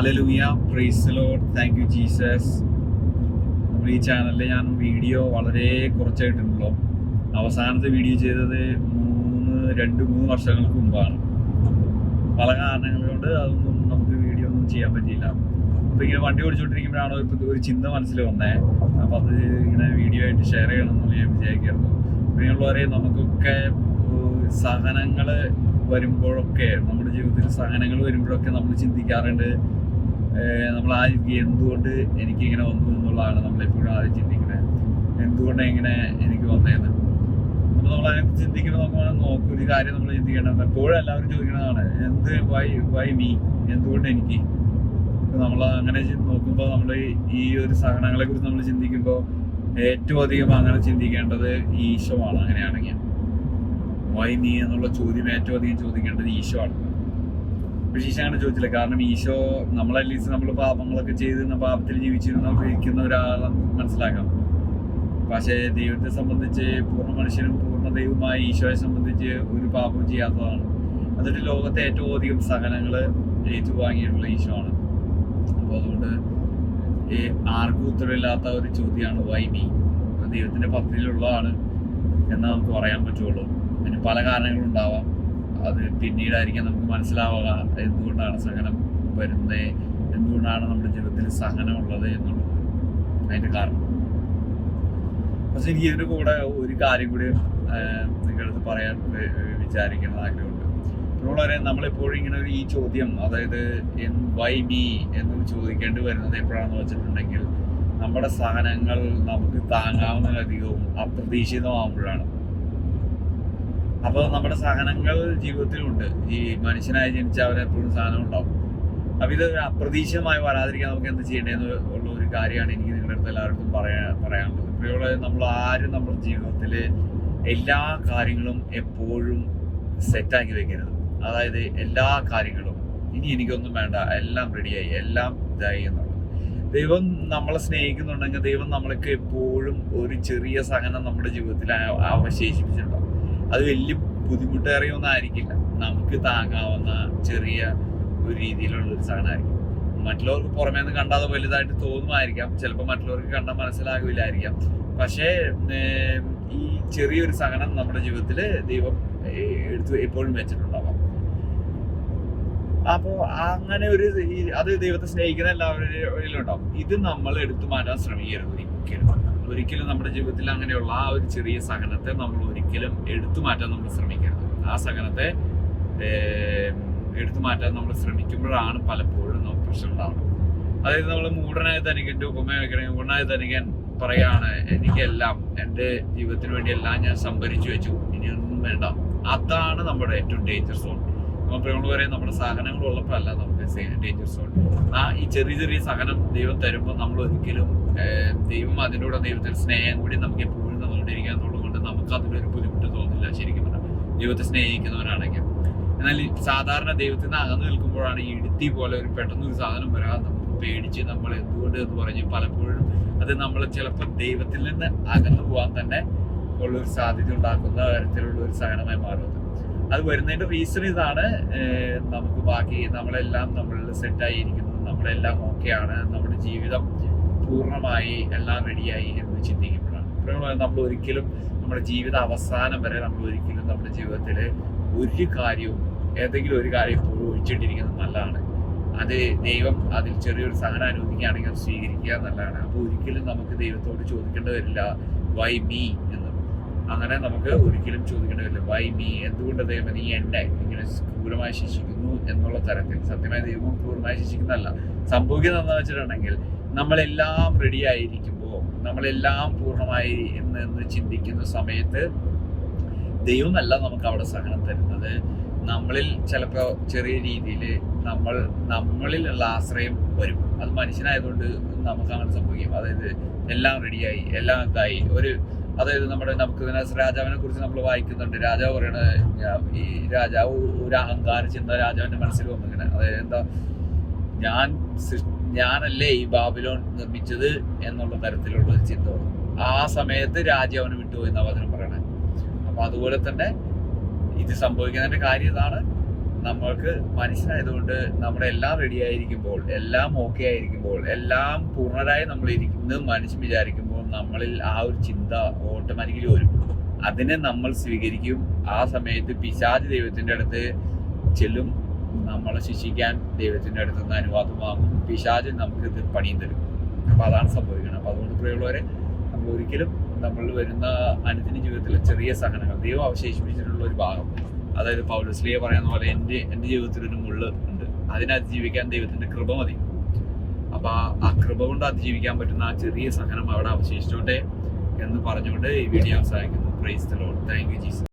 Hallelujah praise Lord thank you Jesus ഈ ചാനലിൽ ഞാൻ വീഡിയോ വളരെ കുറച്ചായിട്ടുണ്ടല്ലോ. അവസാനത്തെ വീഡിയോ ചെയ്തത് മൂന്ന് രണ്ട് മൂന്ന് വർഷങ്ങൾക്ക് മുമ്പാണ്. പല കാരണങ്ങൾ കൊണ്ട് അതൊന്നും നമുക്ക് വീഡിയോ ഒന്നും ചെയ്യാൻ പറ്റിയില്ല. അപ്പോൾ ഇങ്ങനെ വണ്ടി ഓടിച്ചുകൊണ്ടിരിക്കുമ്പോഴാണ് ഒരു ഒരു ചിന്ത മനസ്സിൽ വന്നേ. അപ്പോൾ അത് ഇങ്ങനെ വീഡിയോ ആയിട്ട് ഷെയർ ചെയ്യണം എന്ന് ഞാൻ വിചാരിക്കായിരുന്നു. പ്രിയമുള്ളവരെ നമുക്കൊക്കെ സഹനങ്ങൾ വരുമ്പോഴൊക്കെ നമ്മുടെ ജീവിതത്തിൽ സഹനങ്ങൾ വരുമ്പോഴൊക്കെ നമ്മൾ ചിന്തിക്കാറുണ്ട്. നമ്മൾ ആ എന്തുകൊണ്ട് എനിക്ക് ഇങ്ങനെ വന്നു എന്നുള്ളതാണ് നമ്മളെപ്പോഴും ആദ്യം ചിന്തിക്കുന്നത് എന്തുകൊണ്ട് ഇങ്ങനെ എനിക്ക് വന്നേന്ന്? അപ്പോൾ നമ്മൾ അതിനെ ചിന്തിക്കുമ്പോൾ നമ്മൾ നോക്കും ഒരു കാര്യം നമ്മൾ ചിന്തിക്കണം. എപ്പോഴും എല്ലാവരും ചോദിക്കുന്നതാണ് എന്ത് വൈ വൈ മീ എന്തുകൊണ്ട് എനിക്ക്? നമ്മൾ അങ്ങനെ നോക്കുമ്പോൾ നമ്മൾ ഈ ഒരു സഹനങ്ങളെ കുറിച്ച് നമ്മൾ ചിന്തിക്കുമ്പോൾ ഏറ്റവും അധികം അങ്ങനെ ചിന്തിക്കേണ്ടത് ഈശോ ആണ് അങ്ങനെയാണെങ്കിൽ. വൈ നീ എന്നുള്ള ചോദ്യം ഏറ്റവും അധികം ചോദിക്കേണ്ടത് ഈശോ ആണ് അങ്ങനെ ചോദിച്ചില്ല. കാരണം ഈശോ നമ്മളെ അറ്റ്ലീസ്റ്റ് നമ്മൾ പാപങ്ങളൊക്കെ ചെയ്ത് പാപത്തിൽ ജീവിച്ചിരുന്ന ഇരിക്കുന്ന ഒരാളെ മനസ്സിലാക്കാം. പക്ഷേ ദൈവത്തെ സംബന്ധിച്ച് പൂർണ മനുഷ്യനും പൂർണ ദൈവമായി ഈശോയെ സംബന്ധിച്ച് ഒരു പാപവും ചെയ്യാത്തതാണ്. എന്നിട്ട് ലോകത്തെ ഏറ്റവും അധികം സഹനങ്ങൾ ഏറ്റുവാങ്ങിയിട്ടുള്ള ഈശോ ആണ് അപ്പോൾ അതുകൊണ്ട് ആർക്കും ഉത്തരവില്ലാത്ത ഒരു ചോദ്യമാണ് വൈ മീ ദൈവത്തിന്റെ പദ്ധതിയിലുള്ളതാണ് എന്ന് നമുക്ക് പറയാൻ പറ്റുള്ളൂ. അതിന് പല കാരണങ്ങളുണ്ടാവാം. അത് പിന്നീടായിരിക്കും നമുക്ക് മനസ്സിലാവുക എന്തുകൊണ്ടാണ് സഹനം വരുന്നത് എന്തുകൊണ്ടാണ് നമ്മുടെ ജീവിതത്തിൽ സഹനം ഉള്ളത് എന്നുള്ളത്. അതിന്റെ കാരണം. പക്ഷെ എനിക്ക് ഇതിന്റെ കൂടെ ഒരു കാര്യം കൂടി നിങ്ങളടുത്ത് പറയാൻ വിചാരിക്കണം ആഗ്രഹമുണ്ട്. വളരെ നമ്മളെപ്പോഴും ഇങ്ങനെ ഒരു ഈ ചോദ്യം അതായത് വൈ മീ എന്ന് ചോദിക്കേണ്ടി വരുന്നത് എപ്പോഴാണെന്ന് വെച്ചിട്ടുണ്ടെങ്കിൽ നമ്മുടെ സഹനങ്ങൾ നമുക്ക് താങ്ങാവുന്നതിലധികവും അപ്രതീക്ഷിതമാകുമ്പോഴാണ് അപ്പോൾ നമ്മുടെ സഹനങ്ങൾ ജീവിതത്തിലുണ്ട്. ഈ മനുഷ്യനായി ജനിച്ച അവരെപ്പോഴും സഹനം ഉണ്ടാവും. അപ്പം ഇത് അപ്രതീക്ഷിതമായി വരാതിരിക്കാൻ നമുക്ക് എന്ത് ചെയ്യേണ്ടതെന്ന് ഉള്ള ഒരു കാര്യമാണ് എനിക്ക് നിങ്ങളുടെ അടുത്ത് എല്ലാവർക്കും പറയാ പറയാനുള്ളത്. ഇപ്പോഴുള്ള നമ്മൾ ആരും നമ്മുടെ ജീവിതത്തിൽ എല്ലാ കാര്യങ്ങളും എപ്പോഴും സെറ്റാക്കി വെക്കരുത്. അതായത് എല്ലാ കാര്യങ്ങളും. ഇനി എനിക്കൊന്നും വേണ്ട. എല്ലാം റെഡിയായി എല്ലാം ഇതായി എന്നുള്ളത്. ദൈവം നമ്മളെ സ്നേഹിക്കുന്നുണ്ടെങ്കിൽ ദൈവം നമ്മൾക്ക് എപ്പോഴും ഒരു ചെറിയ സഹനം നമ്മുടെ ജീവിതത്തിൽ അവശേഷിപ്പിച്ചിട്ടുണ്ടാവും. അത് വലിയ ബുദ്ധിമുട്ടേറിയ ആയിരിക്കില്ല നമുക്ക് താങ്ങാവുന്ന ചെറിയ ഒരു രീതിയിലുള്ള ഒരു സാധനമായിരിക്കും. മറ്റുള്ളവർക്ക് പുറമേ നിന്ന് കണ്ടാൽ വലുതായിട്ട് തോന്നുമായിരിക്കാം. ചിലപ്പോൾ മറ്റുള്ളവർക്ക് കണ്ടാൽ മനസ്സിലാകില്ലായിരിക്കാം. പക്ഷേ ഈ ചെറിയൊരു സഹനം നമ്മുടെ ജീവിതത്തിൽ ദൈവം എടുത്തു എടുത്ത് എപ്പോഴും വെച്ചിട്ടുണ്ടാവാം. അപ്പോൾ അങ്ങനെ ഒരു അത് ദൈവത്തെ സ്നേഹിക്കുന്ന എല്ലാവരുടെ ഉണ്ടാവും ഇത് നമ്മൾ എടുത്തു മാറ്റാൻ ശ്രമിക്കരുത് ഒരിക്കലും. ഒരിക്കലും നമ്മുടെ ജീവിതത്തിൽ അങ്ങനെയുള്ള ആ ഒരു ചെറിയ സഹനത്തെ നമ്മൾ ഒരിക്കലും എടുത്തു മാറ്റാൻ നമ്മൾ ശ്രമിക്കരുത്. ആ സഹനത്തെ എടുത്തു മാറ്റാൻ നമ്മൾ ശ്രമിക്കുമ്പോഴാണ് പലപ്പോഴും നമുക്ക് പ്രശ്നം ഉണ്ടാവുന്നത്. അതായത് നമ്മൾ മൂടനായ തനിക്കന്റെ ഉപമ വയ്ക്കണമെങ്കിൽ മൂടനായ തനിക്കൻ പറയാണ് എനിക്കെല്ലാം എന്റെ ജീവിതത്തിന് വേണ്ടി എല്ലാം ഞാൻ സംഭരിച്ചു വെച്ചു. ഇനിയൊന്നും വേണ്ട. അതാണ് നമ്മുടെ ഏറ്റവും ഡേഞ്ചർ സോൺ നമ്മൾ പറയും നമ്മുടെ സഹനങ്ങൾ ഉള്ളപ്പോൾ അല്ല നമുക്ക് ഡേഞ്ചർ സോൺ ആ ഈ ചെറിയ ചെറിയ സഹനം ദൈവം തരുമ്പോൾ നമ്മൾ ഒരിക്കലും ദൈവം അതിലൂടെ ദൈവത്തിന് സ്നേഹം കൂടി നമുക്ക് എപ്പോഴും തന്നുകൊണ്ടിരിക്കുക എന്നുള്ളതുകൊണ്ട് നമുക്ക് അതിലൊരു ബുദ്ധിമുട്ട് തോന്നില്ല ശരിക്കും പറഞ്ഞാൽ ദൈവത്തെ സ്നേഹിക്കുന്നവരാണെങ്കിൽ. എന്നാൽ ഈ സാധാരണ ദൈവത്തിൽ നിന്ന് അകന്നു നിൽക്കുമ്പോഴാണ് ഈ ഇടുത്തി പോലെ ഒരു പെട്ടെന്ന് ഒരു സാധനം വരാതെ നമുക്ക് പേടിച്ച് നമ്മൾ എന്തുകൊണ്ട് എന്ന് പറഞ്ഞ് പലപ്പോഴും അത് നമ്മൾ ചിലപ്പോൾ ദൈവത്തിൽ നിന്ന് അകന്നു പോകാൻ തന്നെ ഉള്ളൊരു സാധ്യത ഉണ്ടാക്കുന്ന തരത്തിലുള്ള ഒരു സഹനമായി മാറുന്നത് അത് വരുന്നതിന്റെ റീസൺ ഇതാണ്. നമുക്ക് ബാക്കി നമ്മളെല്ലാം നമ്മളിൽ സെറ്റായിരിക്കുന്നു നമ്മളെല്ലാം ഓക്കെയാണ് നമ്മുടെ ജീവിതം പൂർണമായി എല്ലാം റെഡിയായി എന്ന് ചിന്തിക്കുമ്പോഴാണ്. ഇപ്പോഴും നമ്മൾ ഒരിക്കലും നമ്മുടെ ജീവിത അവസാനം വരെ നമ്മൾ ഒരിക്കലും നമ്മുടെ ജീവിതത്തിൽ ഒരു കാര്യവും ഏതെങ്കിലും ഒരു കാര്യം എപ്പോഴും ഒഴിച്ചിട്ടിരിക്കുന്നത് നല്ലതാണ്. അത് ദൈവം അതിൽ ചെറിയൊരു സഹനം അനുവദിക്കുകയാണെങ്കിൽ അത് സ്വീകരിക്കുക നല്ലതാണ്. അപ്പോൾ ഒരിക്കലും നമുക്ക് ദൈവത്തോട് ചോദിക്കേണ്ടി വരില്ല. വൈ മീ അങ്ങനെ നമുക്ക് ഒരിക്കലും ചോദിക്കേണ്ടി വരില്ല. വൈ മീ എന്തുകൊണ്ട് ദൈവം നീ എന്നെ ഇങ്ങനെ ക്രൂരമായി ശിക്ഷിക്കുന്നു? എന്നുള്ള തരത്തിൽ. സത്യമായ ദൈവം ക്രൂരമായി ശിക്ഷിക്കുന്നതല്ല. സംഭവിക്കുന്നത് എന്താ വെച്ചിട്ടുണ്ടെങ്കിൽ നമ്മളെല്ലാം റെഡി ആയിരിക്കുമ്പോൾ നമ്മളെല്ലാം പൂർണമായി എന്ന് എന്ന് ചിന്തിക്കുന്ന സമയത്ത് ദൈവമല്ല നമുക്ക് അവിടെ സഹനം തരുന്നത്. നമ്മളിൽ ചിലപ്പോൾ ചെറിയ രീതിയിൽ നമ്മൾ നമ്മളിലുള്ള ആശ്രയം വരും. അത് മനുഷ്യനായതുകൊണ്ട് നമുക്ക് അങ്ങനെ സംഭവിക്കും. അതായത് എല്ലാം റെഡിയായി എല്ലാം ഇതായി. ഒരു അതായത് നമ്മുടെ നമുക്ക് രാജാവിനെ കുറിച്ച് നമ്മൾ വായിക്കുന്നുണ്ട്. രാജാവ് പറയണത് ഈ രാജാവ് ഒരു അഹങ്കാര ചിന്ത രാജാവിന്റെ മനസ്സിൽ വന്നിങ്ങനെ അതായത് എന്താ ഞാൻ ഞാനല്ലേ ഈ ബാബിലോൺ നിർമ്മിച്ചത് എന്നുള്ള തരത്തിലുള്ള ഒരു ചിന്ത ആ സമയത്ത് രാജ്യം അവന് വിട്ടുപോയി എന്ന വചനം പറയണേ. അപ്പൊ അതുപോലെ തന്നെ ഇത് സംഭവിക്കുന്നതിന്റെ കാര്യം ഇതാണ്. നമ്മൾക്ക് മനുഷ്യനായതുകൊണ്ട് നമ്മുടെ എല്ലാം റെഡി ആയിരിക്കുമ്പോൾ എല്ലാം ഓക്കെ ആയിരിക്കുമ്പോൾ എല്ലാം പൂർണരായി നമ്മൾ ഇരിക്കുന്നത് മനുഷ്യൻ വിചാരിക്കുമ്പോൾ നമ്മളിൽ ആ ഒരു ചിന്ത ഓട്ടോമാറ്റിക്കലി വരും. അതിനെ നമ്മൾ സ്വീകരിക്കും. ആ സമയത്ത് പിശാചി ദൈവത്തിന്റെ അടുത്ത് ചെല്ലും. നമ്മളെ ശിക്ഷിക്കാൻ ദൈവത്തിന്റെ അടുത്ത് നിന്ന് അനുവാദം വാങ്ങും. പിശാച് നമുക്ക് ഇത് പണിയും തരും. അപ്പോൾ അതാണ് സംഭവിക്കുന്നത് അപ്പോൾ അതുകൊണ്ട് പ്രിയമുള്ളവരെ നമ്മൾ ഒരിക്കലും നമ്മൾ വരുന്ന അനുദിന ജീവിതത്തിലെ ചെറിയ സഹനങ്ങൾ ദൈവം അവശേഷിപ്പിച്ചിട്ടുള്ള ഒരു ഭാഗം അതായത് പൗലസ്ലിയെ പറയുന്ന പോലെ എന്റെ എന്റെ ജീവിതത്തിൽ ഒരു മുള്ള് ഉണ്ട്. അതിനെ അതിജീവിക്കാൻ ദൈവത്തിന്റെ കൃപ മതി. അപ്പൊ കൃപ കൊണ്ട് അതിജീവിക്കാൻ പറ്റുന്ന ആ ചെറിയ സഹനം അവിടെ അവശേഷിച്ചോട്ടെ എന്ന് പറഞ്ഞുകൊണ്ട് ഈ വീഡിയോ അവസാനിക്കുന്നു. Praise the Lord thank you Jesus